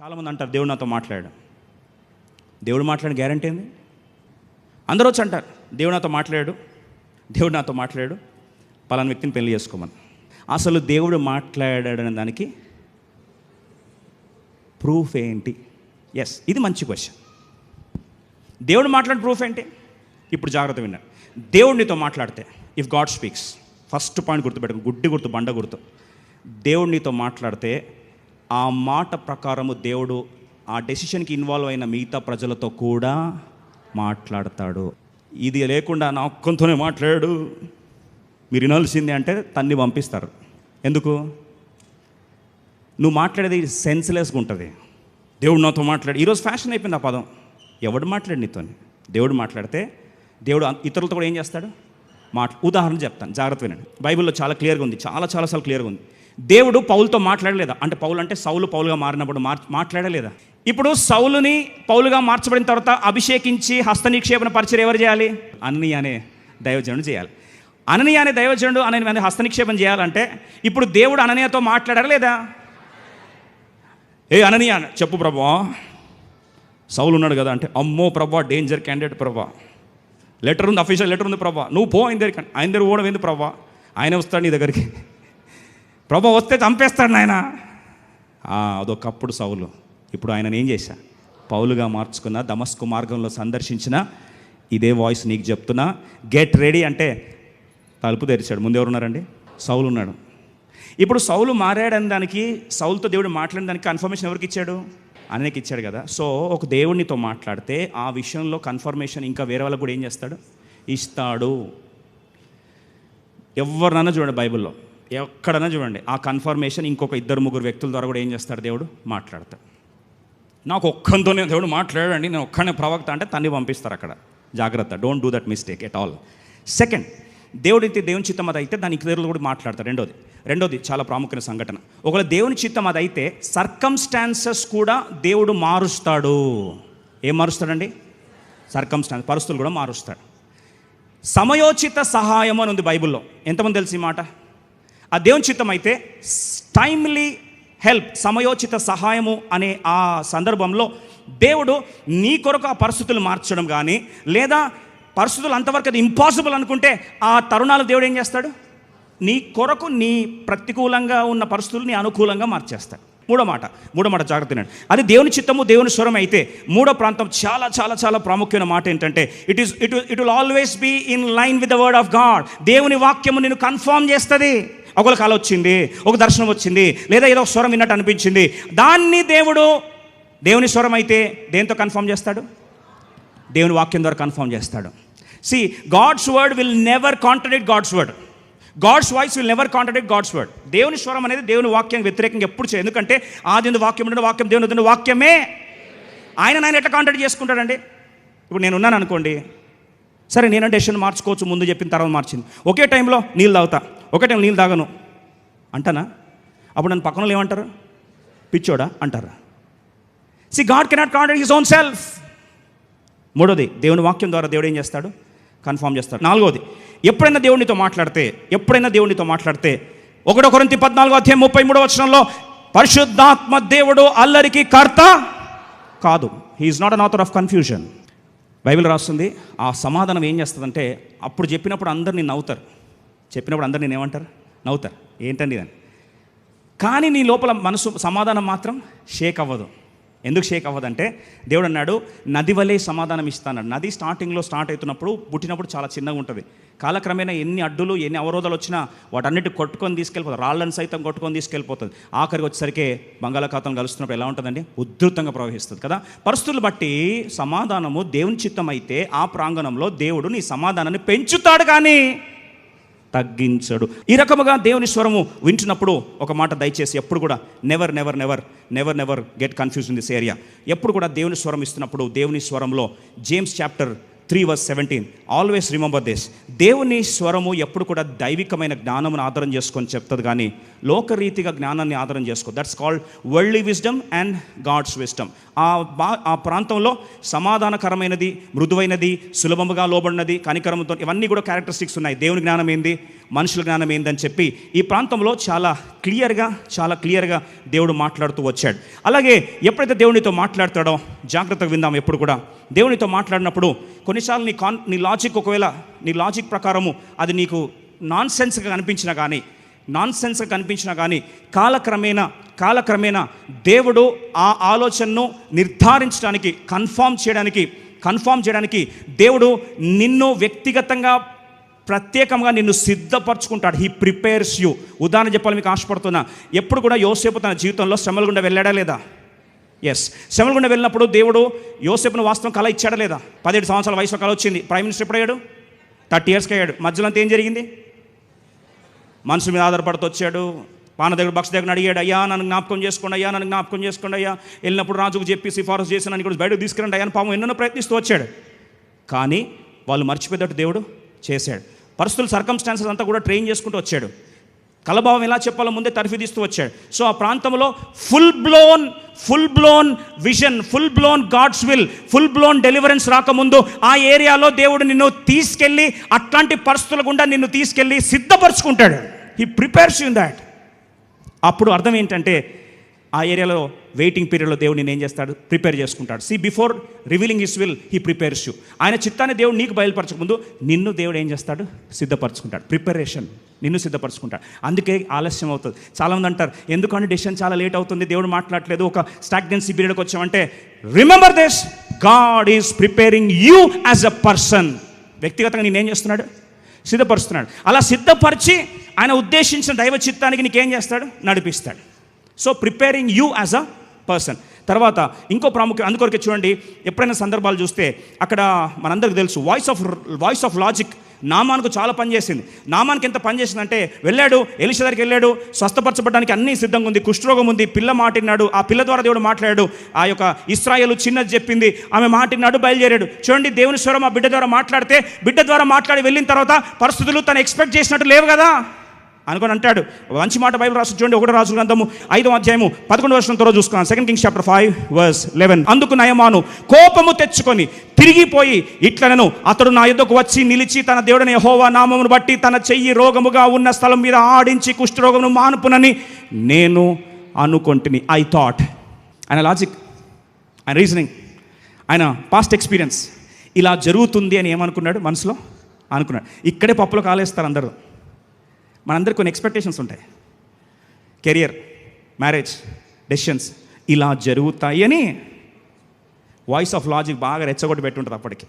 చాలామంది అంటారు దేవుడు నాతో మాట్లాడాడు దేవుడు మాట్లాడిన గ్యారంటీ ఏంది? అందరూ వచ్చి అంటారు దేవుడు నాతో మాట్లాడాడు దేవుడు నాతో మాట్లాడాడు పలానా వ్యక్తిని పెళ్ళి చేసుకోమని. అసలు దేవుడు మాట్లాడాడనే దానికి ప్రూఫ్ ఏంటి? ఎస్ ఇది మంచి క్వశ్చన్ దేవుడు మాట్లాడిన ప్రూఫ్ ఏంటి? ఇప్పుడు జాగ్రత్త విన్నాడు దేవుడు నీతో మాట్లాడితే if God speaks first point గుర్తుపెట్టుకో గుడ్డి గుర్తు బండ గుర్తు. దేవుడు నీతో మాట్లాడితే ఆ మాట ప్రకారము దేవుడు ఆ డెసిషన్కి ఇన్వాల్వ్ అయిన మిగతా ప్రజలతో కూడా మాట్లాడతాడు. ఇది లేకుండా నా ఒక్కంతోనే మాట్లాడు. మీరు వినాల్సిందే అంటే తన్ని పంపిస్తారు. ఎందుకు? నువ్వు మాట్లాడేది సెన్స్లెస్గా ఉంటుంది. దేవుడు నాతో మాట్లాడి. ఈరోజు ఫ్యాషన్ అయిపోయింది ఆ పదం. ఎవడు మాట్లాడు నీతో దేవుడు మాట్లాడితే దేవుడు ఇతరులతో కూడా ఏం చేస్తాడు? మాట ఉదాహరణ చెప్తాను. జాగ్రత్త వినండి. బైబిల్లో చాలా క్లియర్గా ఉంది. చాలా చాలాసార్లు క్లియర్గా ఉంది. దేవుడు పౌలతో మాట్లాడలేదా? అంటే పౌలు అంటే సౌలు పౌలుగా మారినప్పుడు మార్ మాట్లాడలేదా? ఇప్పుడు సౌలుని పౌలుగా మార్చబడిన తర్వాత అభిషేకించి హస్తనిక్షేపణ పరిచయం ఎవరు చేయాలి? అన్ని అనే దైవజనుడు చేయాలి. అననీయ అనే దైవజనుడు అనే హస్తనిక్షేపం చేయాలంటే ఇప్పుడు దేవుడు అననీయతో మాట్లాడారా లేదా? ఏ అననీయ చెప్పు ప్రభా. సౌలు ఉన్నాడు కదా అంటే అమ్మో Prabha danger candidate Prabha. Letter ఉంది అఫీషియల్ లెటర్ ఉంది ప్రభా. నువ్వు పో ఆయన దగ్గరికి ఆయన దగ్గర పోవడం ఏంది ప్రభా? ఆయన వస్తాడు నీ దగ్గరికి. ప్రభు వస్తే చంపేస్తాడు నాయన. అదొకప్పుడు సౌలు. ఇప్పుడు ఆయన ఏం చేశా? పౌలుగా మార్చుకున్న దమస్కు మార్గంలో సందర్శించిన ఇదే వాయిస్ నీకు చెప్తున్నా. గెట్ రెడీ అంటే తలుపు తెరిచాడు. ముందెవరు ఉన్నారండి సౌలు ఉన్నాడు. ఇప్పుడు సౌలు మారాడని దానికి సౌలుతో దేవుడు మాట్లాడిన దానికి కన్ఫర్మేషన్ ఎవరికి ఇచ్చాడు? అనేకి ఇచ్చాడు కదా. సో ఒక దేవుడినితో మాట్లాడితే ఆ విషయంలో కన్ఫర్మేషన్ ఇంకా వేరే వాళ్ళకు కూడా ఏం చేస్తాడు? ఇస్తాడు. ఎవరినన్నా చూడండి బైబిల్లో. ఎక్కడైనా చూడండి ఆ కన్ఫర్మేషన్ ఇంకొక ఇద్దరు ముగ్గురు వ్యక్తుల ద్వారా కూడా ఏం చేస్తాడు దేవుడు? మాట్లాడతాడు. నాకు ఒక్కంతోనే దేవుడు మాట్లాడండి నేను ఒక్కనే ప్రవక్త అంటే తన్ని పంపిస్తారు అక్కడ. జాగ్రత్త don't do that mistake at all second దేవుడైతే దేవుని చిత్తం అది అయితే దాని ఇతరులు కూడా మాట్లాడతారు రెండోది రెండోది చాలా ప్రాముఖ్యమైన సంఘటన. ఒకవేళ దేవుని చిత్తం అది అయితే సర్కమ్స్టాన్సెస్ కూడా దేవుడు మారుస్తాడు. ఏం మారుస్తాడండి? సర్కమ్స్టాన్స్ పరిస్థితులు కూడా మారుస్తాడు. సమయోచిత సహాయం అని ఉంది బైబిల్లో. ఎంతమంది తెలిసి ఈ మాట? ఆ దేవుని చిత్తం అయితే టైమ్లీ హెల్ప్ సమయోచిత సహాయము అనే ఆ సందర్భంలో దేవుడు నీ కొరకు ఆ పరిస్థితులు మార్చడం కానీ లేదా పరిస్థితులు అంతవరకు అది ఇంపాసిబుల్ అనుకుంటే ఆ తరుణాలు దేవుడు ఏం చేస్తాడు? నీ కొరకు నీ ప్రతికూలంగా ఉన్న పరిస్థితులు నీ అనుకూలంగా మార్చేస్తాడు. మూడో మాట మూడో మాట జాగ్రత్త అది దేవుని చిత్తము దేవుని స్వరం అయితే మూడో ప్రాంతం చాలా చాలా చాలా ప్రాముఖ్యమైన మాట ఏంటంటే it is it it will always be in line with the word of God దేవుని వాక్యము నేను కన్ఫర్మ్ చేస్తుంది. ఒకళ్ళ కాలం వచ్చింది ఒక దర్శనం వచ్చింది లేదా ఏదో ఒక స్వరం విన్నట్టు అనిపించింది. దాన్ని దేవుడు దేవుని స్వరం అయితే దేంతో కన్ఫర్మ్ చేస్తాడు? దేవుని వాక్యం ద్వారా కన్ఫర్మ్ చేస్తాడు. See God's word will never contradict God's word God's voice will never contradict God's word దేవుని స్వరం అనేది దేవుని వాక్యం వ్యతిరేకంగా ఎప్పుడు చేయదు ఎందుకంటే ఆది వాక్యం ఉండే వాక్యం దేవుని వాక్యమే. ఆయన ఆయన ఎట్లా కాంట్రాక్ట్ చేసుకుంటాడండి? ఇప్పుడు నేను ఉన్నాను అనుకోండి సరే నేను డెసిషన్ మార్చుకోవచ్చు ముందు చెప్పిన తర్వాత మార్చింది. ఒకే టైంలో నీళ్ళు తాగుతా. ఒకే టైం నీళ్ళు తాగను. అంటానా? అప్పుడు నన్ను పక్కన ఏమంటారు? పిచ్చోడా? అంటారు. See God cannot contact his own self మూడోది దేవుని వాక్యం ద్వారా దేవుడు ఏం చేస్తాడు? కన్ఫర్మ్ చేస్తాడు. నాలుగోది ఎప్పుడైనా దేవునితో మాట్లాడితే ఎప్పుడైనా దేవునితో మాట్లాడితే ఒకటో కొరింతి పద్నాలుగో అధ్యాయం ముప్పై మూడో వచనంలో పరిశుద్ధాత్మ దేవుడు అల్లరికి కర్త కాదు. He is not an author of confusion Bible రాస్తుంది ఆ సమాధానం ఏం చేస్తుందంటే అప్పుడు చెప్పినప్పుడు అందరినీ నవ్వుతారు. చెప్పినప్పుడు అందరు నేను ఏమంటారు నవ్వుతారు. ఏంటండి ఇదని. కానీ నీ లోపల మనసు సమాధానం మాత్రం షేక్ అవ్వదు. ఎందుకు షేక్ అవ్వదంటే దేవుడు అన్నాడు నది వలె సమాధానం ఇస్తానన్నాడు నది స్టార్టింగ్లో స్టార్ట్ అవుతున్నప్పుడు పుట్టినప్పుడు చాలా చిన్నగా ఉంటుంది. కాలక్రమేణా ఎన్ని అడ్డులు ఎన్ని అవరోధాలు వచ్చినా వాటన్నిటి కొట్టుకొని తీసుకెళ్ళిపోతుంది రాళ్ళను సైతం కొట్టుకొని తీసుకెళ్ళిపోతుంది ఆఖరికి వచ్చేసరికి బంగాళాఖాతం కలుస్తున్నప్పుడు ఎలా ఉంటుందండి? ఉధృతంగా ప్రవహిస్తుంది కదా? పరిస్థితులు బట్టి సమాధానము దేవుని చిత్తం అయితే ఆ ప్రాంగణంలో దేవుడు నీ సమాధానాన్ని పెంచుతాడు కానీ తగ్గించడు. ఈ రకముగా దేవుని స్వరము వింటున్నప్పుడు ఒక మాట దయచేసి ఎప్పుడు కూడా never never never never never get confuse in this area ఎప్పుడు కూడా దేవుని స్వరం ఇస్తున్నప్పుడు దేవుని స్వరంలో James chapter three verse seventeen always remember this దేవుని స్వరము ఎప్పుడు కూడా దైవికమైన జ్ఞానమును ఆధారం చేసుకొని చెప్తుంది కానీ లోకరీతిగా జ్ఞానాన్ని ఆధారం చేసుకో. That's called worldly wisdom and God's wisdom ఆ బా ఆ ప్రాంతంలో సమాధానకరమైనది మృదువైనది సులభముగా లోబడినది కనికరంతో ఇవన్నీ కూడా క్యారెక్టరిస్టిక్స్ ఉన్నాయి. దేవుని జ్ఞానం ఏంది? మనుషుల జ్ఞానం ఏందని చెప్పి ఈ ప్రాంతంలో చాలా క్లియర్గా చాలా క్లియర్గా దేవుడు మాట్లాడుతూ వచ్చాడు. అలాగే ఎప్పుడైతే దేవునితో మాట్లాడతాడో జాగ్రత్తగా విందాం ఎప్పుడు కూడా. దేవునితో మాట్లాడినప్పుడు కొన్నిసార్లు నీ కాన్ నీ లాజిక్ ఒకవేళ నీ లాజిక్ ప్రకారము అది నీకు నాన్ సెన్స్గా కనిపించినా కానీ నాన్ సెన్స్గా కనిపించినా కానీ కాలక్రమేణా కాలక్రమేణా దేవుడు ఆ ఆలోచనను నిర్ధారించడానికి కన్ఫామ్ చేయడానికి కన్ఫామ్ చేయడానికి దేవుడు నిన్ను వ్యక్తిగతంగా ప్రత్యేకంగా నిన్ను సిద్ధపరచుకుంటాడు. హీ ప్రిపేర్స్ యూ ఉదాహరణ చెప్పాలి మీకు ఆశపడుతున్నా. ఎప్పుడు కూడా యోసేపు తన జీవితంలో శ్రమలు గుండా వెళ్ళాడా లేదా? ఎస్ శమలగుండ వెళ్ళినప్పుడు దేవుడు యోసేపును వాస్తవం కళ ఇచ్చాడా లేదా? పదిహేడు సంవత్సరాల వయసులో కళ వచ్చింది. ప్రైమ్ మినిస్టర్ ఎప్పుడు అయ్యాడు? థర్టీ ఇయర్స్కి అయ్యాడు. మధ్యలో అంతా ఏం జరిగింది? మనుషుల మీద ఆధారపడుతూ వచ్చాడు. పాన దగ్గర బక్స్ దగ్గర అడిగాడు అయ్యా నన్ను జ్ఞాపకం చేసుకోండి అయ్యా నన్ను జ్ఞాపకం చేసుకోండి అయ్యా. వెళ్ళినప్పుడు రాజుకు చెప్పి సిఫారసు చేసి నన్ను కూడా బయటకు తీసుకురండి అయ్యా పాము ఎన్నో ప్రయత్నిస్తూ వచ్చాడు. కానీ వాళ్ళు మర్చిపోయేటట్టు దేవుడు చేశాడు. పరిస్థితులు సర్కంస్టాన్సెస్ అంతా కూడా ట్రైన్ చేసుకుంటూ వచ్చాడు. కలభావం ఎలా చెప్పాలో ముందే తర్ఫిదిస్తూ వచ్చాడు. సో ఆ ప్రాంతంలో full blown full blown vision full blown God's will full blown deliverance రాకముందు ఆ ఏరియాలో దేవుడు నిన్ను తీసుకెళ్ళి అట్లాంటి పరిస్థితుల గుండా నిన్ను తీసుకెళ్ళి సిద్ధపరచుకుంటాడు. హీ ప్రిపేర్స్ యూ దాట్ అప్పుడు అర్థం ఏంటంటే ఆ ఏరియాలో వెయిటింగ్ పీరియడ్లో దేవుడు నేను ఏం చేస్తాడు? ప్రిపేర్ చేసుకుంటాడు. See before revealing his will he prepares you ఆయన చిత్తాన్ని దేవుడు నీకు బయలుపరచక ముందు నిన్ను దేవుడు ఏం చేస్తాడు? సిద్ధపరచుకుంటాడు. ప్రిపరేషన్ నిన్ను సిద్ధపరచుకుంటాడు అందుకే ఆలస్యం అవుతుంది. చాలామంది అంటారు ఎందుకంటే డెసిషన్ చాలా లేట్ అవుతుంది? దేవుడు మాట్లాడలేదు ఒక స్టాగ్నెన్సీ పీరియడ్కి వచ్చామంటే remember this God is preparing you as a person వ్యక్తిగతంగా నేనేం చేస్తున్నాడు? సిద్ధపరుస్తున్నాడు. అలా సిద్ధపరిచి ఆయన ఉద్దేశించిన దైవ చిత్తానికి నీకేం చేస్తాడు? నడిపిస్తాడు. So preparing you as a person తర్వాత ఇంకో ప్రాముఖ్యం అందుకొరకే చూడండి ఎప్పుడైనా సందర్భాలు చూస్తే అక్కడ మనందరికి తెలుసు voice of voice of logic నామానికి చాలా పనిచేసింది నామానికి ఎంత పనిచేసిందంటే వెళ్ళాడు ఎలిష దగ్గరికి వెళ్ళాడు స్వస్థపరచబడడానికి అన్నీ సిద్ధంగా ఉంది కుష్ఠరోగం ఉంది పిల్ల మాటిన్నాడు ఆ పిల్ల ద్వారా దేవుడు మాట్లాడాడు ఆ యొక్క ఇస్రాయేల్ చిన్నది చెప్పింది ఆమె మాటిన్నాడు బయలుదేరాడు. చూడండి దేవుని స్వరం ఆ బిడ్డ ద్వారా మాట్లాడితే బిడ్డ ద్వారా మాట్లాడి వెళ్ళిన తర్వాత పరిస్థితులు తను ఎక్స్పెక్ట్ చేసినట్టు లేవు కదా. అనుకొని అంటాడు మంచి మాట బైబిల్ రాసి చూడండి ఒకటి రాజు గ్రంథము ఐదో అధ్యాయము పదకొండు వర్షం త్వరలో చూసుకున్నాను second Kings chapter five verse eleven అందుకు నయమాను కోపము తెచ్చుకొని తిరిగిపోయి ఇట్లనను అతడు నా యుద్ధకు వచ్చి నిలిచి తన దేవుడిని హోవా నామమును బట్టి తన చెయ్యి రోగముగా ఉన్న స్థలం మీద ఆడించి కుష్ఠరోగమును మానుపునని నేను అనుకొంటిని. ఐ థాట్ ఆయన లాజిక్ ఆయన రీజనింగ్ ఆయన పాస్ట్ ఎక్స్పీరియన్స్ ఇలా జరుగుతుంది అని ఏమనుకున్నాడు? మనసులో అనుకున్నాడు. ఇక్కడే పప్పులో కాలేస్తారు అందరూ. మనందరికి కొన్ని ఎక్స్పెక్టేషన్స్ ఉంటాయి. కెరియర్ మ్యారేజ్ డెసిషన్స్ ఇలా జరుగుతాయి అని వాయిస్ ఆఫ్ లాజిక్ బాగా రెచ్చగొట్టి పెట్టుంటుంది అప్పటికి.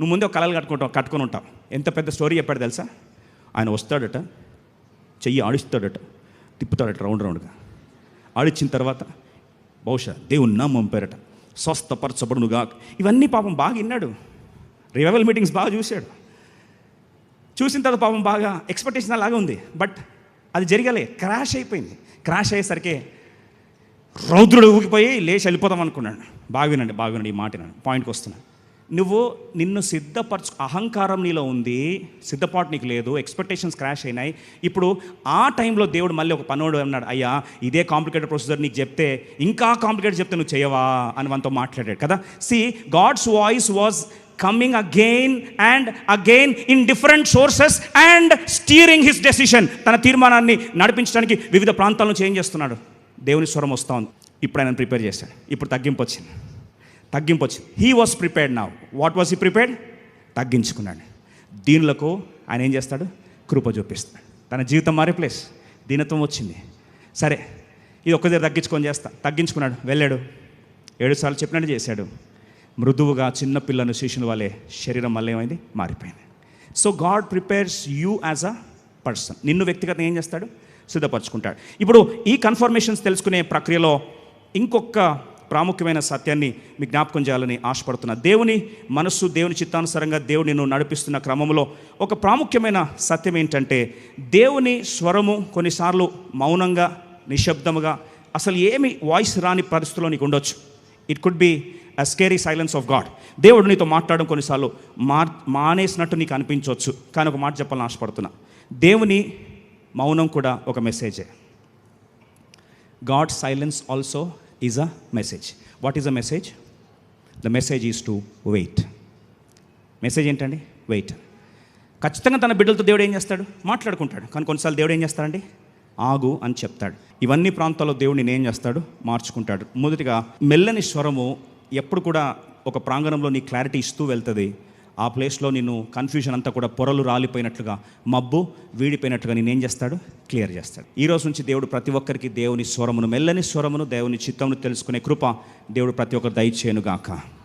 నువ్వు ముందే ఒక కళలు కట్టుకుంటావు కట్టుకొని ఉంటావు. ఎంత పెద్ద స్టోరీ చెప్పాడు తెలుసా? ఆయన వస్తాడట చెయ్యి ఆడిస్తాడట తిప్పుతాడట రౌండ్ రౌండ్గా. ఆడిచ్చిన తర్వాత బహుశా దేవుని నామం పేరట స్వస్థపరచబడునుగా ఇవన్నీ పాపం బాగా విన్నాడు. రివైవల్ మీటింగ్స్ బాగా చూశాడు. చూసిన తర్వాత పాపం బాగా ఎక్స్పెక్టేషన్ అలాగే ఉంది. బట్ అది జరగలే. క్రాష్ అయిపోయింది. క్రాష్ అయ్యేసరికి రౌద్రుడు ఊగిపోయి లేచి వెళ్ళిపోదాం అనుకున్నాడు. బాగా వినండి బాగా వినండి ఈ మాట పాయింట్కి వస్తున్నాను నువ్వు నిన్ను సిద్ధపరచు అహంకారం నీలో ఉంది. సిద్ధపాటు నీకు లేదు. ఎక్స్పెక్టేషన్స్ క్రాష్ అయినాయి. ఇప్పుడు ఆ టైంలో దేవుడు మళ్ళీ ఒక పనోడు అన్నాడు. అయ్యా ఇదే కాంప్లికేటెడ్ ప్రొసీజర్ నీకు చెప్తే ఇంకా కాంప్లికేటెడ్ చెప్తే నువ్వు చేయవా? అని మనతో మాట్లాడాడు కదా. See God's voice was coming again and again in different sources and steering his decision తన తీర్మానాన్ని నడిపించడానికి వివిధ ప్రాంతాలను చేంజ్ చేస్తున్నాడు. దేవుని స్వరం వస్తూ ఉంది. ఇప్పుడు ఆయన ప్రిపేర్ చేశాడు. ఇప్పుడు తగ్గింపు వచ్చింది. తగ్గింపు వచ్చింది. హీ వాస్ ప్రిపేర్డ్ నా వాట్ వాస్ హీ ప్రిపేర్డ్ తగ్గించుకున్నాడు. దీనులకు ఆయన ఏం చేస్తాడు? కృప చూపిస్తాడు. తన జీవితం మారే ప్లేస్ దీనత్వం వచ్చింది. సరే ఇది ఒక్కదే తగ్గించుకొని చేస్తా. తగ్గించుకున్నాడు. వెళ్ళాడు. ఏడు సార్లు చెప్పినట్టు చేశాడు. మృదువుగా చిన్నపిల్లను శిష్యుల శరీరం మళ్ళీ ఏమైంది మారిపోయింది. So God prepares you as a person నిన్ను వ్యక్తిగతంగా ఏం చేస్తాడు? సిద్ధపరచుకుంటాడు. ఇప్పుడు ఈ కన్ఫర్మేషన్స్ తెలుసుకునే ప్రక్రియలో ఇంకొక ప్రాముఖ్యమైన సత్యాన్ని మీ జ్ఞాపకం చేయాలని ఆశపడుతున్నా. దేవుని మనస్సు దేవుని చిత్తానుసారంగా దేవుని నిన్ను నడిపిస్తున్న క్రమంలో ఒక ప్రాముఖ్యమైన సత్యం ఏంటంటే దేవుని స్వరము కొన్నిసార్లు మౌనంగా నిశ్శబ్దముగా అసలు ఏమి వాయిస్ రాని పరిస్థితిలో నీకు ఉండొచ్చు. It could be a scary silence of God దేవుడు నీతో మాట్లాడడం కొన్నిసార్లు మా మానేసినట్టు నీకు అనిపించవచ్చు. కానీ ఒక మాట చెప్పాలని ఆశపడుతున్నా. దేవుని మౌనం కూడా ఒక మెసేజే God silence also is a message what is a message the message is to wait message ఏంటండి? వెయిట్ ఖచ్చితంగా తన బిడ్డలతో దేవుడు ఏం చేస్తాడు? మాట్లాడుకుంటాడు. కానీ కొన్నిసార్లు దేవుడు ఏం చేస్తాడండి? ఆగు అని చెప్తాడు. ఇవన్నీ ప్రాంతాల్లో దేవుడు నేను ఏం చేస్తాడు? మార్చుకుంటాడు. మొదటిగా మెల్లని స్వరము ఎప్పుడు కూడా ఒక ప్రాంగణంలో నీ క్లారిటీ ఇస్తూ వెళ్తుంది. ఆ ప్లేస్లో నిన్ను కన్ఫ్యూజన్ అంతా కూడా పొరలు రాలిపోయినట్లుగా మబ్బు వీడిపోయినట్లుగా నేనేం చేస్తాడు? క్లియర్ చేస్తాడు. ఈ రోజు నుంచి దేవుడు ప్రతి ఒక్కరికి దేవుని స్వరమును మెల్లని స్వరమును దేవుని చిత్తమును తెలుసుకునే కృప దేవుడు ప్రతి ఒక్కరు దయచేయనుగాక.